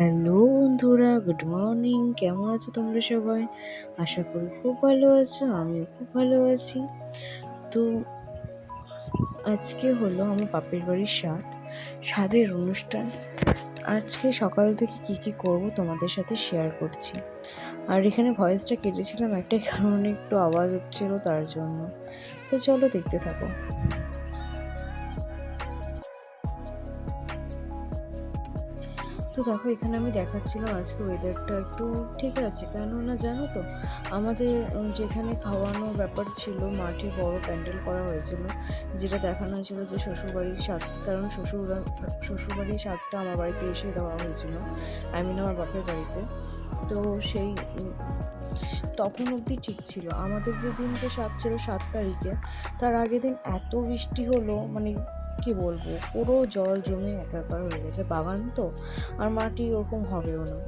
Hello বন্ধুরা, good morning. কেমন আছো তোমরা সবাই? আশা করি খুব ভালো আছো, আমিও খুব ভালো আছি। তো আজকে হলো আমার বাপের বাড়ির স্বাদ স্বাদের অনুষ্ঠান। আজকে সকাল থেকে কি কি করব তোমাদের সাথে শেয়ার করছি। আর এখানে ভয়েসটা কেটেছিলাম একটাই কারণে একটু আওয়াজ হচ্ছিল তার জন্য। তো চলো দেখতে থাকো। তো দেখো, এখানে আমি দেখাচ্ছিলাম আজকে ওয়েদারটা একটু ঠিক আছে। কেননা জানো তো, আমাদের যেখানে খাওয়ানো ব্যাপার ছিল মাঠে বড় প্যান্ডেল করা হয়েছিল, যেটা দেখানো হয়েছিল যে শ্বশুরবাড়ির স্বাদ, কারণ শ্বশুর শ্বশুরবাড়ির স্বাদটা আমার বাড়িতে এসে দেওয়া হয়েছিল আই মিন আমার বাপের বাড়িতে। তো সেই তখন অবধি ঠিক ছিল। আমাদের যে দিনকে সাত ছিল সাত তারিখে, তার আগের দিন এত বৃষ্টি হলো মানে কি বলব? পুরো জল জমে একাকার হয়ে গেছে বাগান তো, আর মাটি ওরকম হবেও না।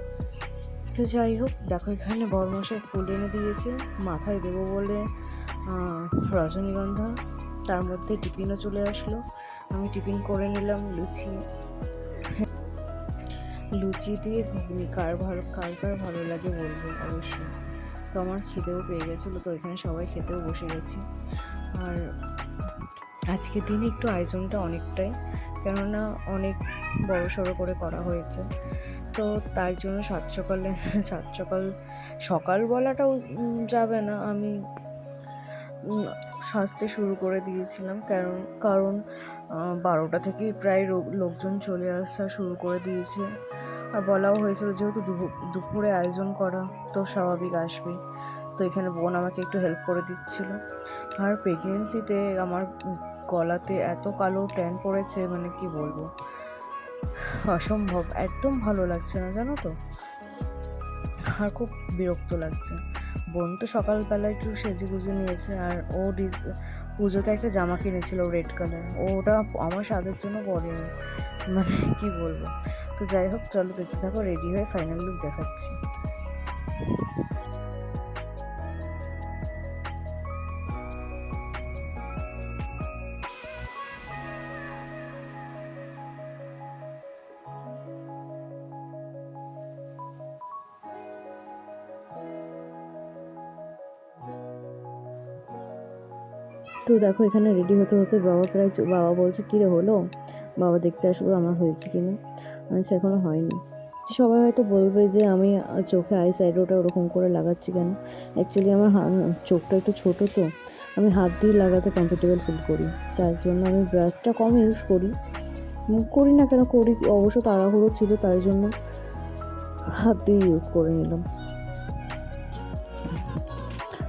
তো যাই হোক, দেখো এখানে বড়মশাই ফুল এনে দিয়েছে, মাথায় দেবো বলে রজনীগন্ধা, তার মধ্যে টিফিনও চলে আসলো। আমি টিফিন করে নিলাম লুচি। লুচি দিয়ে ঘুগনি, কার ভালো, কার কার ভালো লাগে বলব অবশ্যই। তো আমার খিদেও পেয়ে গেছিল, তো এখানে সবাই খেতেও বসে গেছি। আর আজকের দিনে একটু আয়োজনটা অনেকটাই, কেননা অনেক বড় সড়ো করে করা হয়েছে। তো তার জন্য সাত সকালে সাত সকাল সকাল বলাটাও যাবে না। আমি সাজতে শুরু করে দিয়েছিলাম, কারণ কারণ বারোটা থেকেই প্রায় লোকজন চলে আসা শুরু করে দিয়েছে। আর বলাও হয়েছিল যেহেতু দুপু- দুপুরে আয়োজন করা, তো স্বাভাবিক আসবে তো এখানে বোন আমাকে একটু হেল্প করে দিচ্ছিল। আর প্রেগনেন্সিতে আমার গলাতে এত কালো ট্যান পড়েছে মানে কি বলব? অসম্ভব, একদম ভালো লাগছে না, জানো তো? আর খুব বিরক্ত লাগছে। বোন তো সকালবেলা একটু সেজে গুজে নিয়েছে, আর ও ডিস পুজোতে একটা জামা কিনেছিল রেড কালার ও ওটা আমার স্বাদের জন্য পরেনি মানে কি বলব? তো যাই হোক, চলো দেখতে থাকো রেডি হয়ে ফাইনাল লুক দেখাচ্ছি। তো দেখো এখানে রেডি হতে হতে বাবা প্রায় বাবা বলছে রে হলো? বাবা দেখতে আসব আমার হয়েছে কি না? আমি বলছি, এখনও হয়নি। সবাই হয়তো বলবে যে আমি চোখে আই শ্যাডোটা ওরকম করে লাগাচ্ছি কেন? অ্যাকচুয়ালি আমার চোখটা একটু ছোটো তো আমি হাত দিয়ে লাগাতে কমফোর্টেবল ফিল করি। তার জন্য আমি ব্রাশটা কম ইউজ করি। করি না কেন করি অবশ্য তাড়াহুড়ো ছিল তার জন্য হাত দিয়ে ইউজ করে নিলাম।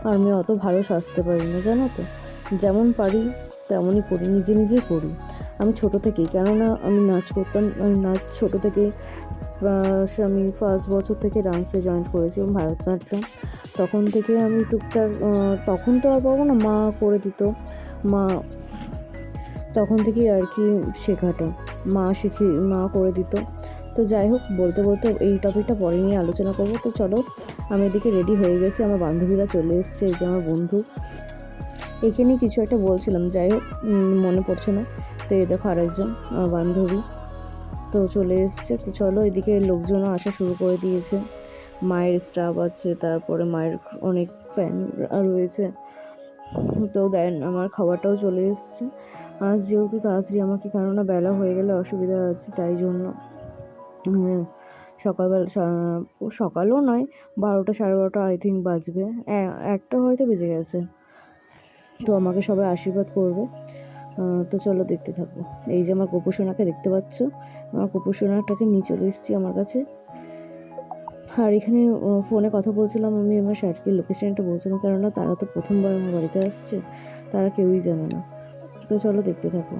আর আমি অত ভালো সাজতে পারি না জানো তো? যেমন পারি, তেমনই করি নিজে নিজেই করি আমি ছোট থেকেই, কেননা আমি নাচ করতাম নাচ ছোট থেকে আমি ফার্স্ট বছর থেকে ডান্সে জয়েন করেছি এবং ভারতনাট্যম। তখন থেকে আমি টুকটাক তখন তো আর পাবো না, মা করে দিত। মা, তখন থেকেই আর কি শেখাটা মা শিখে, মা করে দিত। তো যাই হোক, বলতে বলতে এই টপিকটা পরে নিয়ে আলোচনা করব। তো চলো, আমি এদিকে রেডি হয়ে গেছি, আমার বান্ধবীরা চলে এসছে, এই যে আমার বন্ধু। একে নিয়ে কিছু একটা বলছিলাম, যাই হোক মনে পড়ছে না। তো এই দেখো আরেকজন আমার বান্ধবী। তো চলে এসছে, তো চলো এদিকে লোকজনও আসা শুরু করে দিয়েছে। মায়ের স্টাফ আছে, তারপরে মায়ের অনেক ফ্যান রয়েছে। তো দেন, আমার খাবারটাও চলে এসছে। আজ যেহেতু তাড়াতাড়ি আমাকে, কেননা বেলা হয়ে গেলে অসুবিধা আছে, তাই জন্য সকালবেলা সকালও নয়, বারোটা সাড়ে বারোটা আই থিঙ্ক বাজবে। একটা হয়তো বেজে গেছে। তো আমাকে সবাই আশীর্বাদ করবে। তো চলো দেখতে থাকো। এই যে আমার গোপসোনাকে দেখতে পাচ্ছ, আমার গোপসোনাটাকে নিয়ে চলে এসেছি আমার কাছে। আর এখানে ফোনে কথা বলছিলাম আমি, আমার স্যারকে লোকেশনটা বলছিলাম, কেননা তারা তো প্রথমবার আমার বাড়িতে আসছে, তারা কেউই জানে না। তো চলো দেখতে থাকো।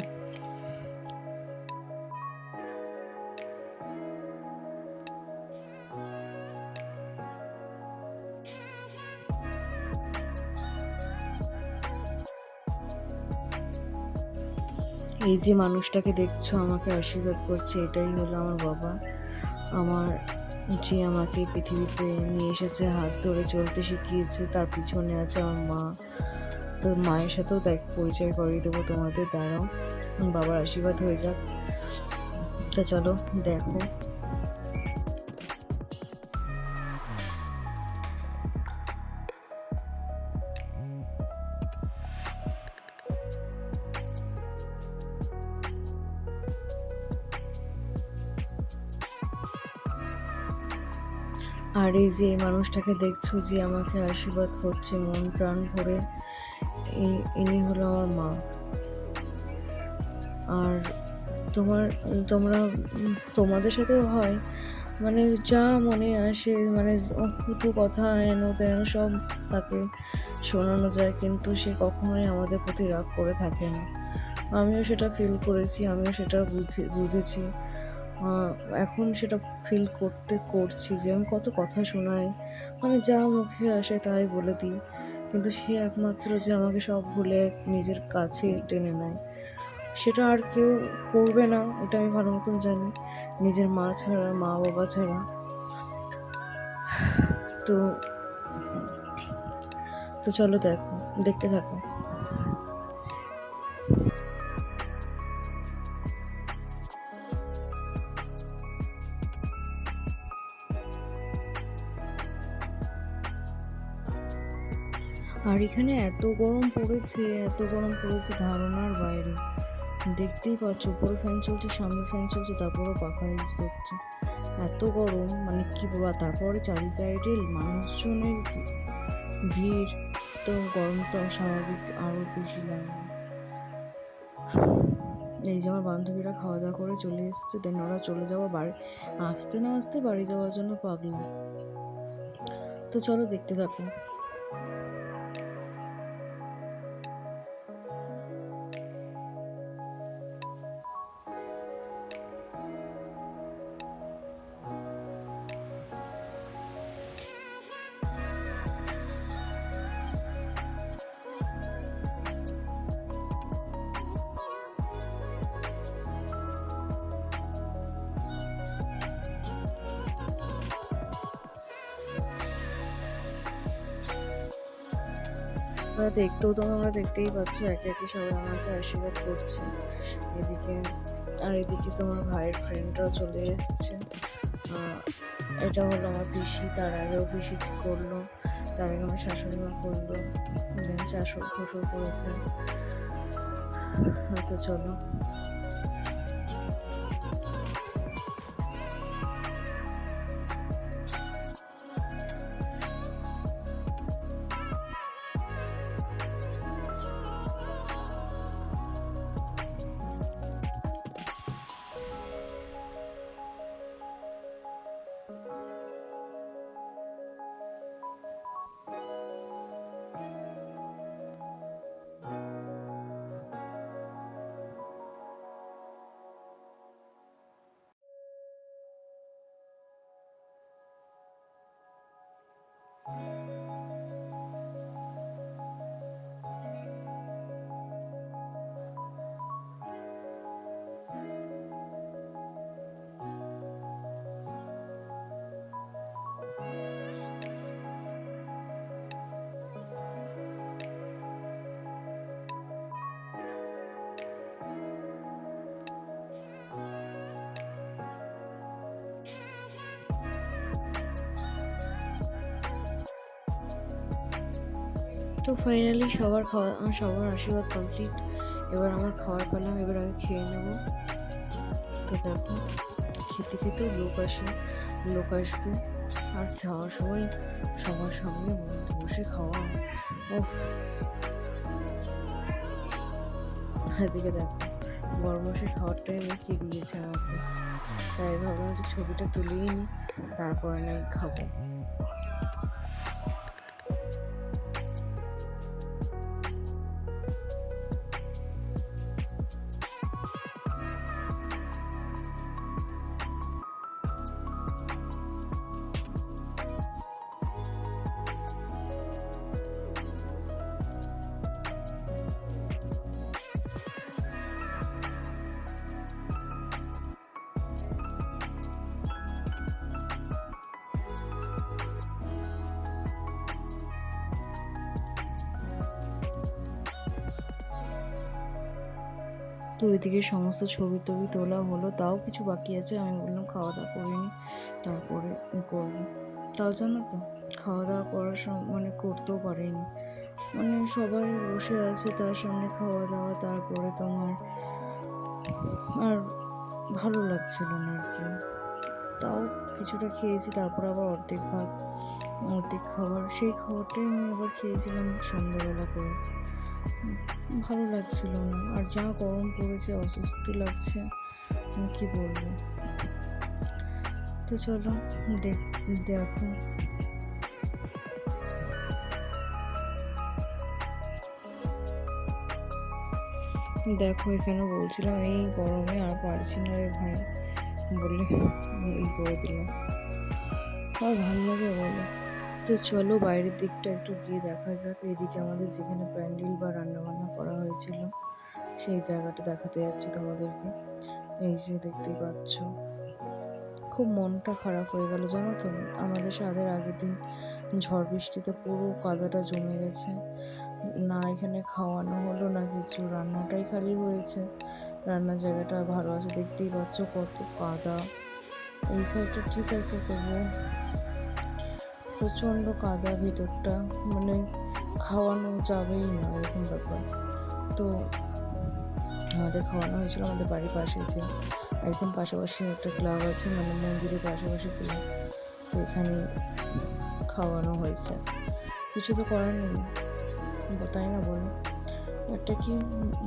এই যে মানুষটাকে দেখছ, আমাকে আশীর্বাদ করছে, এটাই হলো আমার বাবা। আমার যে আমাকে পৃথিবীতে নিয়ে এসেছে, হাত ধরে চলতে শিখিয়েছে, তার পিছনে আছে আমার মা। তো মায়ের সাথেও দেখ, পরিচয় করিয়ে দেবো তোমাদের দ্বারাও বাবার আশীর্বাদ হয়ে যাক। তা চলো, দেখো। আর এই যে মানুষটাকে দেখছ যে আমাকে আশীর্বাদ করছে, মন প্রাণ ভরে ইনি হলো আমার মা। আর তোমার, তোমরা, তোমাদের সাথেও হয় মানে যা মনে আসে মানে কুটু কথা হেন তেন সব তাকে শোনানো যায়, কিন্তু সে কখনোই আমাদের প্রতি রাগ করে থাকে না। আমিও সেটা ফিল করেছি, আমিও সেটা বুঝে, বুঝেছি। এখন সেটা ফিল করতে করছি যে আমি কত কথা শোনাই। মানে যা মুখে আসে তাই বলে দিই। কিন্তু সে একমাত্র যে আমাকে সব ভুলে নিজের কাছে টেনে নেয়। সেটা আর কেউ করবে না, এটা আমি ভালো মতন জানি। নিজের মা ছাড়া, মা বাবা ছাড়া। তো তো চলো দেখো, দেখতে থাকো। আর এখানে এত গরম পড়েছে, এত গরম পড়েছে ধারণার বাইরে। দেখতেই পাচ্ছ, উপরে ফ্যান চলছে, সামনে ফ্যান চলছে তারপরে পাখা ইউজ হচ্ছে। এত গরম মানে কি বলব তারপরে চারি সাইডে মানুষজনের ভিড়, তো গরম তো স্বাভাবিক আরও বেশি লাগে। এই যে আমার বান্ধবীরা খাওয়া দাওয়া করে চলে এসেছে দেন ওরা চলে যাওয়া বাড়ি। আসতে না আসতে বাড়ি যাওয়ার জন্য পাগলা। তো চলো দেখতে থাকো। তোমরা দেখতেও তোমরা দেখতেই পাচ্ছ, একে একে সবাই আমাকে আশীর্বাদ করছে। এদিকে, আর এদিকে তোমার ভাইয়ের ফ্রেন্ডরা চলে এসছে। এটা হলো আমার পিসি, তার আগেও পিসি করল, তার আগে আমার শাশুড়ি মা করল শাশুড় শ্বশুর করেছে। হয়তো চলো। তো ফাইনালি সবার খাওয়া, সবার আশীর্বাদ কমপ্লিট এবার আমার খাওয়ার পালা, এবার আমি খেয়ে নেব। তো দেখো, খেতে খেতেও লোক আসে, লোক আসবে। আর খাওয়ার সময় সবার সঙ্গে বসে খাওয়া। ওফ এদিকে দেখো, বরমশাই খাওয়ার টাইমে কি দিয়েছে আমাকে। তাই ভাবলাম ছবিটা তুলিয়ে নিই তারপরে নাই খাব। তো ওইদিকে সমস্ত ছবি টবি তোলা হলো, তাও কিছু বাকি আছে। আমি বললাম, খাওয়া দাওয়া করে নি। তারপরে করব। তাও জানো তো, খাওয়া দাওয়া করার সময় মানে করতেও পারিনি। মানে সবাই বসে আছে তার সামনে খাওয়া দাওয়া, তারপরে তোমার আর ভালো লাগছিল না আর কি। তাও কিছুটা খেয়েছি, তারপর আবার অর্ধেক ভাগ অর্ধেক খাবার। সেই খাবারটাই আমি আবার খেয়েছিলাম সন্ধ্যাবেলা করে। ভালো লাগছিল না। আর যা গরম পড়েছে, অস্বস্তি লাগছে কি বলব? তো চলো, দেখ, দেখো। দেখো এখানে বলছিলাম, এই গরমে আর পারছি না রে ভাই। বলে ই করে দিলাম। আর ভালো লাগে বলো। তো চলো বাইরের দিকটা একটু গিয়ে দেখা যাক। এদিকে আমাদের যেখানে প্যান্ডেল বা রান্নাবান্না করা হয়েছিল, সেই জায়গাটা দেখাতে যাচ্ছি তোমাদেরকে। এই যে দেখতেই পাচ্ছ, খুব মনটা খারাপ হয়ে গেল, জানো তো? আমাদের সাদের আগের দিন ঝড় বৃষ্টিতে পুরো কাদাটা জমে গেছে। না এখানে খাওয়ানো হলো না কিছু, রান্নাটাই খালি হয়েছে। রান্নার জায়গাটা ভালো আছে, দেখতেই পাচ্ছ কত কাদা। এই সাইডটা ঠিক আছে, তবুও প্রচণ্ড কাদা ভিতরটা মানে খাওয়ানো যাবেই না, এরকম ব্যাপার। তো আমাদের খাওয়ানো হয়েছিল আমাদের বাড়ির পাশে যে একদম পাশাপাশি একটা ক্লাব আছে মানে মন্দিরের পাশাপাশি ক্লাব তো এখানে খাওয়ানো হয়েছে। কিছু তো করার নেই, তাই না বলো একটা কি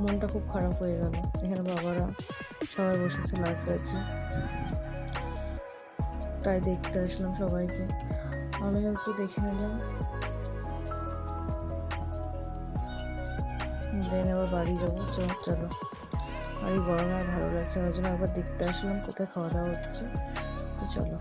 মনটা খুব খারাপ হয়ে গেল। এখানে বাবারা সবাই বসেছে লাস্ট ব্যাচে তাই দেখতে আসলাম সবাইকে। আমিও একটু দেখে নিলাম দেন আবার বাড়ি যাব। চলো চলো। আর এই গরমে আর ভালো লাগছে ওই জন্য আবার দেখতে আসলাম, কোথায় খাওয়া দাওয়া হচ্ছে। তো চলো।